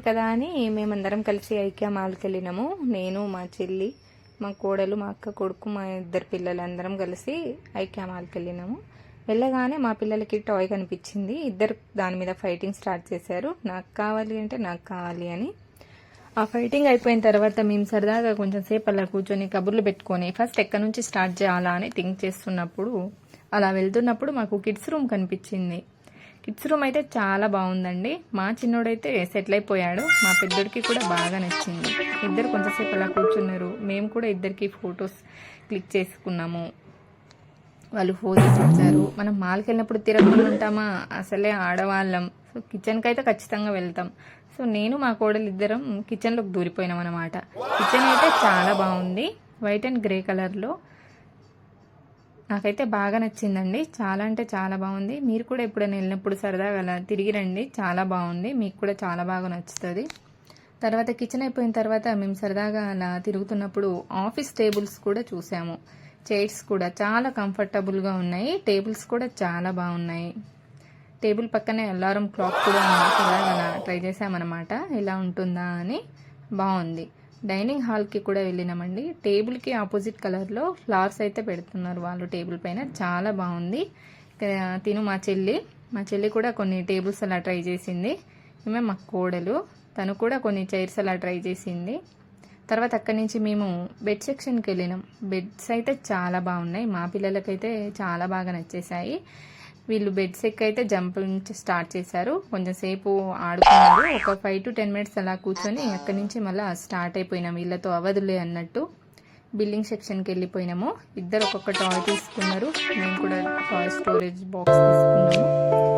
కదా అని మేమందరం కలిసి ఐక్య మాల్కి వెళ్ళినాము. నేను మా చెల్లి మా కోడలు మా అక్క కొడుకు మా ఇద్దరు పిల్లలు అందరం కలిసి ఐక్య మాల్కి వెళ్ళినాము. వెళ్ళగానే మా పిల్లలకి టాయ్ కనిపించింది. ఇద్దరు దాని మీద ఫైటింగ్ స్టార్ట్ చేశారు. నాకు కావాలి అంటే నాకు కావాలి అని. ఆ ఫైటింగ్ అయిపోయిన తర్వాత మేము సరదాగా కొంచెం సేపు అలా కూర్చొని కబుర్లు పెట్టుకొని ఫస్ట్ ఎక్కడి నుంచి స్టార్ట్ చేయాలా అని థింక్ చేస్తున్నప్పుడు అలా వెళ్తున్నప్పుడు మాకు కిడ్స్ రూమ్ కనిపించింది. కిడ్స్ రూమ్ అయితే చాలా బాగుందండి. మా చిన్నోడైతే సెటిల్ అయిపోయాడు. మా పెద్దోడికి కూడా బాగా నచ్చింది. ఇద్దరు కొంచెంసేపు అలా కూర్చున్నారు. మేము కూడా ఇద్దరికి ఫొటోస్ క్లిక్ చేసుకున్నాము. వాళ్ళు ఫోజెస్ ఇచ్చారు మనం మాల్కి వెళ్ళినప్పుడు తిరగకుండా ఉంటామా? అసలే ఆడవాళ్ళం. సో కిచెన్కి అయితే ఖచ్చితంగా వెళ్తాం. సో నేను మా కోడలు ఇద్దరం కిచెన్లోకి దూరిపోయినాం అనమాట కిచెన్ అయితే చాలా బాగుంది. వైట్ అండ్ గ్రే కలర్లో. నాకైతే బాగా నచ్చిందండి. చాలా అంటే చాలా బాగుంది. మీరు కూడా ఎప్పుడైనా వెళ్ళినప్పుడు సరదాగా అలా తిరిగి రండి. చాలా బాగుంది. మీకు కూడా చాలా బాగా నచ్చుతుంది. తర్వాత కిచెన్ అయిపోయిన తర్వాత మేము సరదాగా అలా తిరుగుతున్నప్పుడు ఆఫీస్ టేబుల్స్ కూడా చూసాము. చైర్స్ కూడా చాలా కంఫర్టబుల్గా ఉన్నాయి. టేబుల్స్ కూడా చాలా బాగున్నాయి. టేబుల్ పక్కనే అలారం క్లాక్ కూడా ఉంది. సరదాగా అలా ట్రై చేసామన్నమాట ఇలా ఉంటుందా అని. బాగుంది. డైనింగ్ హాల్కి కూడా వెళ్ళినామండి. టేబుల్కి ఆపోజిట్ కలర్లో ఫ్లవర్స్ అయితే పెడుతున్నారు వాళ్ళు టేబుల్ పైన. చాలా బాగుంది. తిను మా చెల్లి. మా చెల్లి కూడా కొన్ని టేబుల్స్ అలా ట్రై చేసింది. ఈమె మా కోడలు. తను కూడా కొన్ని చైర్స్ అలా ట్రై చేసింది. తర్వాత అక్కడి నుంచి మేము బెడ్ సెక్షన్కి వెళ్ళినాం. బెడ్స్ అయితే చాలా బాగున్నాయి. మా పిల్లలకైతే చాలా బాగా నచ్చేసాయి వీళ్ళు బెడ్స్ సెక్ అయితే జంప్ నుంచి స్టార్ట్ చేశారు. కొంచెం సేపు ఆడుకున్నారు. ఒక ఫైవ్ టు టెన్ మినిట్స్ అలా కూర్చొని అక్కడి నుంచి మళ్ళీ స్టార్ట్ అయిపోయినాం. వీళ్ళతో అవధులే అన్నట్టు బిల్డింగ్ సెక్షన్కి వెళ్ళిపోయినాము. ఇద్దరు ఒక్కొక్క టాయ్ తీసుకున్నారు. మేము కూడా టాయ్ స్టోరేజ్ బాక్స్ తీసుకున్నాము.